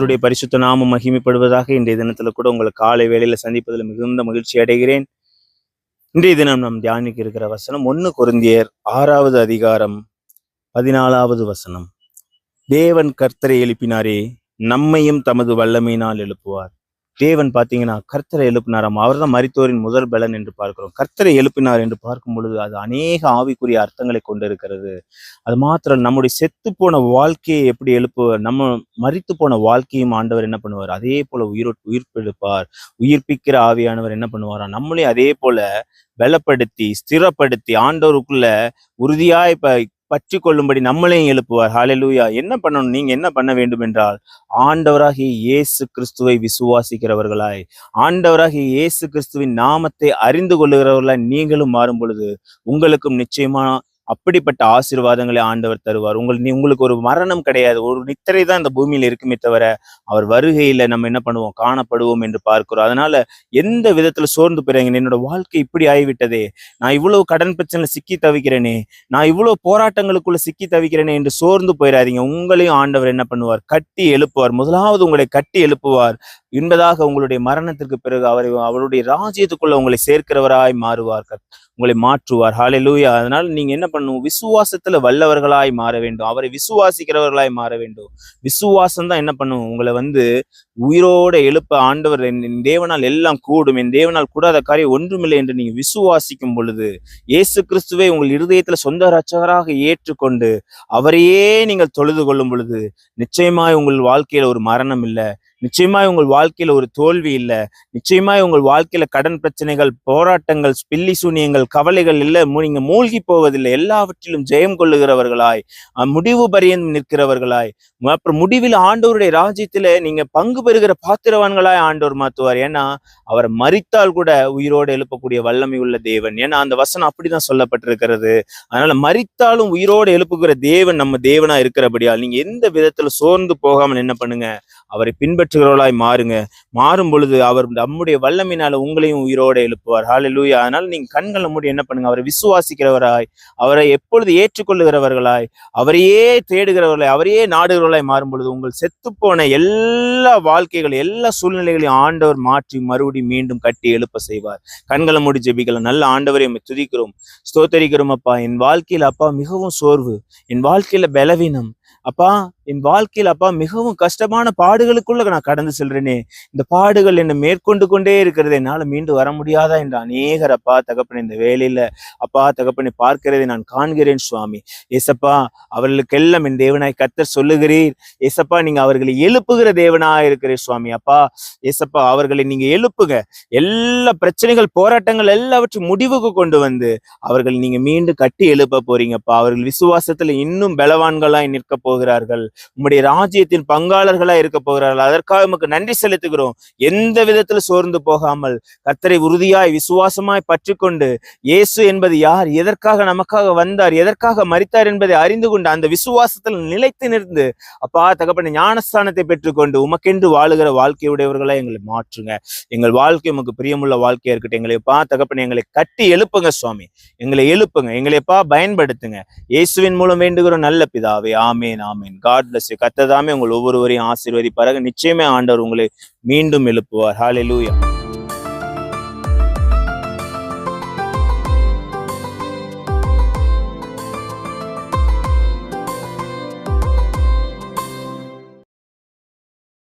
கத்தருடைய பரிசுத்த நாமம் மகிமைப்படுவதாக இன்றைய தினத்தில் கூட உங்களை காலை வேளையில சந்திப்பதில் மிகுந்த மகிழ்ச்சி அடைகிறேன். இன்றைய தினம் நாம் தியானிக்க இருக்கிற வசனம் ஒன்று குருந்தியர் ஆறாவது அதிகாரம் பதினாலாவது வசனம். தேவன் கர்த்தரை எழுப்பினாரே நம்மையும் தமது வல்லமையினால் எழுப்புவார். தேவன் பாத்தீங்கன்னா கர்த்தரை எழுப்பினாராம். அவர்தான் மறித்தோரின் முதல் பலன் என்று பார்க்கிறோம். கர்த்தரை எழுப்பினார் என்று பார்க்கும் பொழுது அது அநேக ஆவிக்குரிய அர்த்தங்களை கொண்டிருக்கிறது. அது மாத்திரம் நம்முடைய செத்து போன வாழ்க்கையை எப்படி எழுப்புவார் நம்ம மறித்து போன வாழ்க்கையும் ஆண்டவர் என்ன பண்ணுவார்? அதே போல உயிர் உயிர்ப்பெழுப்பார் உயிர்ப்பிக்கிற ஆவியானவர் என்ன பண்ணுவாராம்? நம்மளையும் அதே போல பலப்படுத்தி ஸ்திரப்படுத்தி ஆண்டவருக்குள்ள உறுதியாய் இப்ப பற்றி கொள்ளும்படி நம்மளையும் எழுப்புவார். ஹalleluya என்ன பண்ணணும்? நீங்க என்ன பண்ண வேண்டும் என்றால் ஆண்டவராகிய இயேசு கிறிஸ்துவை விசுவாசிக்கிறவர்களாய் ஆண்டவராகிய இயேசு கிறிஸ்துவின் நாமத்தை அறிந்து கொள்ளுகிறவர்களாய் நீங்களும் மாறும் பொழுது உங்களுக்கும் நிச்சயமா அப்படிப்பட்ட ஆசீர்வாதங்களை ஆண்டவர் தருவார். உங்கள் நீ உங்களுக்கு ஒரு மரணம் கிடையாது. ஒரு நித்திரை தான் இந்த பூமியில இருக்குமே தவிர அவர் வருகையில நம்ம என்ன பண்ணுவோம்? காணப்படுவோம் என்று பார்க்கிறோம். அதனால எந்த விதத்துல சோர்ந்து போறீங்க என்னோட வாழ்க்கை இப்படி ஆகிவிட்டதே. நான் இவ்வளவு கடன் பிரச்சனை சிக்கி தவிக்கிறேனே. நான் இவ்வளவு போராட்டங்களுக்குள்ள சிக்கி தவிக்கிறேனே என்று சோர்ந்து போயிடாதீங்க உங்களையும் ஆண்டவர் என்ன பண்ணுவார்? கட்டி எழுப்புவார். முதலாவது உங்களை கட்டி எழுப்புவார். என்பதாக உங்களுடைய மரணத்திற்கு பிறகு அவரை அவருடைய ராஜ்யத்துக்குள்ள உங்களை சேர்க்கிறவராய் மாறுவார் உங்களை மாற்றுவார். ஹாலெலூயா அதனால நீங்க என்ன பண்ணணும்? விசுவாசத்துல வல்லவர்களாய் மாற வேண்டும். அவரை விசுவாசிக்கிறவர்களாய் மாற வேண்டும். விசுவாசம் தான் என்ன பண்ணும்? உங்களை வந்து உயிரோட எழுப்ப ஆண்டவர் என் என் தேவனால் எல்லாம் கூடும். என் தேவனால் கூடாத காரியம் ஒன்றுமில்லை என்று நீங்க விசுவாசிக்கும் பொழுது இயேசு கிறிஸ்துவை உங்கள் இருதயத்துல சொந்த ரச்சகராக ஏற்றுக்கொண்டு அவரையே நீங்கள் தொழுது கொள்ளும் பொழுது நிச்சயமாய் உங்கள் வாழ்க்கையில ஒரு மரணம் இல்லை. நிச்சயமாய் உங்கள் வாழ்க்கையில ஒரு தோல்வி இல்லை. நிச்சயமாய் உங்கள் வாழ்க்கையில கடன் பிரச்சனைகள் போராட்டங்கள் பில்லி சூனியங்கள் கவலைகள் இல்லை. நீங்க மூழ்கி போவதில்லை. எல்லாவற்றிலும் ஜெயம் கொள்ளுகிறவர்களாய் முடிவு பரியன் நிற்கிறவர்களாய். அப்புறம் முடிவில் ஆண்டோருடைய ராஜ்யத்துல நீங்க பங்கு பெறுகிற பாத்திரவான்களாய் ஆண்டோர் மாத்துவார். ஏன்னா அவர் மறித்தால் கூட உயிரோடு எழுப்பக்கூடிய வல்லமை உள்ள தேவன். ஏன்னா அந்த வசனம் அப்படிதான் சொல்லப்பட்டிருக்கிறது. அதனால மறித்தாலும் உயிரோடு எழுப்புகிற தேவன் நம்ம தேவனா இருக்கிறபடியால் நீங்க எந்த விதத்துல சோர்ந்து போகாமல் என்ன பண்ணுங்க? அவரை பின்பற்றுகிறவர்களாய் மாறுங்க. மாறும் பொழுது அவர் நம்முடைய வல்லமினால உங்களையும் உயிரோடு எழுப்புவார். ஹalleluya அதனால நீங்க கண்களை மூடி என்ன பண்ணுங்க? அவரை விசுவாசிக்கிறவராய் அவரை எப்பொழுது ஏற்றுக்கொள்ளுகிறவர்களாய் அவரையே தேடுகிறவர்களாய் அவரையே நாடுகிறவர்களாய் மாறும் பொழுது உங்கள் செத்துப்போன எல்லா வாழ்க்கைகள் எல்லா சூழ்நிலைகளையும் ஆண்டவர் மாற்றி மறுபடியும் மீண்டும் கட்டி எழுப்ப செய்வார். கண்களை மூடி ஜெபிக்கலாம். நல்ல ஆண்டவரை துதிக்கிறோம். ஸ்தோத்தரிக்கிறோம் அப்பா. என் வாழ்க்கையில் அப்பா மிகவும் சோர்வு. என் வாழ்க்கையில பலவீனம். அப்பா என் வாழ்க்கையில அப்பா மிகவும் கஷ்டமான பாடுகளுக்குள்ள நான் கடந்து செல்றேனே. இந்த பாடுகள் என்னை மேற்கொண்டு கொண்டே இருக்கிறது என்னால மீண்டு வர முடியாதா என்று அநேகர் அப்பா தகப்பனை இந்த வேலையில அப்பா தகப்பனை பார்க்கிறதை நான் காண்கிறேன் சுவாமி. ஏசப்பா அவர்களுக்கெல்லாம் என் தேவனாய் கத்தர் சொல்லுகிறீர். ஏசப்பா நீங்க அவர்களை எழுப்புகிற தேவனா இருக்கிறீர் சுவாமி. அப்பா ஏசப்பா அவர்களை நீங்க எழுப்புங்க. எல்லா பிரச்சனைகள் போராட்டங்கள் எல்லாவற்றையும் முடிவுக்கு கொண்டு வந்து அவர்கள் நீங்க மீண்டும் கட்டி எழுப்ப போறீங்கப்பா. அவர்கள் விசுவாசத்துல இன்னும் பலவான்களாய் நிற்க போகிறார்கள். உம்முடைய ராஜ்யத்தின் பங்காளர்களா இருக்க போகிறார்கள். அதற்காக உமக்கு நன்றி செலுத்துகிறோம். எந்த விதத்துல சோர்ந்து போகாமல் கத்தரை உறுதியாய் விசுவாசமாய் பற்றிக்கொண்டு இயேசு என்பது யார் எதற்காக நமக்காக வந்தார் எதற்காக மறித்தார் என்பதை அறிந்து கொண்டு அந்த விசுவாசத்தில் நிலைத்து நின்று அப்பா தகப்பன ஞானஸ்தானத்தை பெற்றுக்கொண்டு உமக்கென்று வாழுகிற வாழ்க்கையுடையவர்களா எங்களை மாற்றுங்க. எங்கள் வாழ்க்கை உமக்கு பிரியமுள்ள வாழ்க்கையா இருக்கட்டும். எங்களை பா தகப்பன எங்களை கட்டி எழுப்புங்க சுவாமி. எங்களை எழுப்புங்க. எங்களைப்பா பயன்படுத்துங்க. இயேசுவின் மூலம் வேண்டுகிறோம். நல்ல பிதாவே. ஆமேன். ஆமேன் காட் பிளஸ் கத்ததாமே உங்கள் ஒவ்வொருவரையும் ஆசீர்வதிப்பாராக. நிச்சயமே ஆண்டவர் உங்களை மீண்டும் எழுப்புவார். ஹalleluya